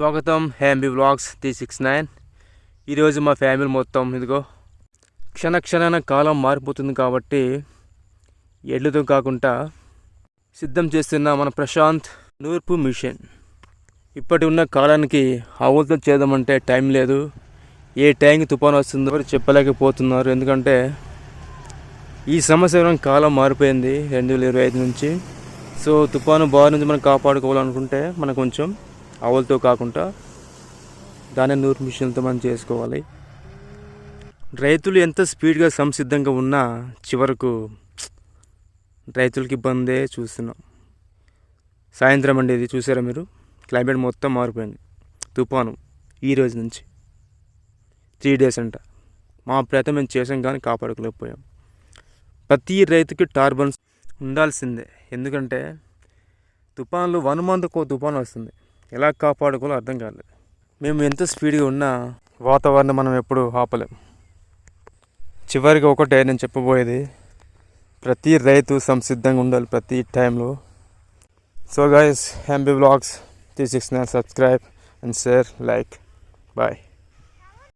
స్వాగతం హ్యాంబీ blogs three six nine. ఈరోజు మా ఫ్యామిలీ మొత్తం ఇదిగో క్షణ క్షణాన కాలం మారిపోతుంది కాబట్టి ఎడ్లతో కాకుండా సిద్ధం చేస్తున్న మన ప్రశాంత్ నూర్పు మిషన్. ఇప్పటి ఉన్న కాలానికి ఆవులతో చేద్దామంటే టైం లేదు. ఏ టైంకి తుఫాను వస్తుందో చెప్పలేకపోతున్నారు. ఎందుకంటే ఈ సంవత్సరం కాలం మారిపోయింది రెండు వేల ఇరవై ఐదు నుంచి. సో తుఫాను బారి నుంచి మనం కాపాడుకోవాలనుకుంటే మనం కొంచెం ఆవులతో కాకుండా దాని నూరు మిషన్లతో మనం చేసుకోవాలి. రైతులు ఎంత స్పీడ్గా సంసిద్ధంగా ఉన్నా చివరకు రైతులకి ఇబ్బందే చూస్తున్నాం. సాయంత్రం అండి ఇది. చూసారా మీరు? క్లైమేట్ మొత్తం మారిపోయింది. తుఫాను ఈ రోజు నుంచి. త్రీ డేస్ అంట. మా ప్రయత్నం మేము చేసాం కానీ కాపాడుకోలేకపోయాం. ప్రతి రైతుకి టార్బన్స్ ఉండాల్సిందే. ఎందుకంటే తుఫాన్లు వన్ మంత్కో తుఫాన్ వస్తుంది. ఎలా కాపాడుకోవాలో అర్థం కాలేదు. మేము ఎంత స్పీడ్గా ఉన్నా వాతావరణం మనం ఎప్పుడు ఆపలేం. చివరిగా ఒకటే నేను చెప్పబోయేది ప్రతి రైతు సంసిద్ధంగా ఉండాలి ప్రతి టైంలో. So guys హ్యాంబీ blogs three six nine subscribe and share like bye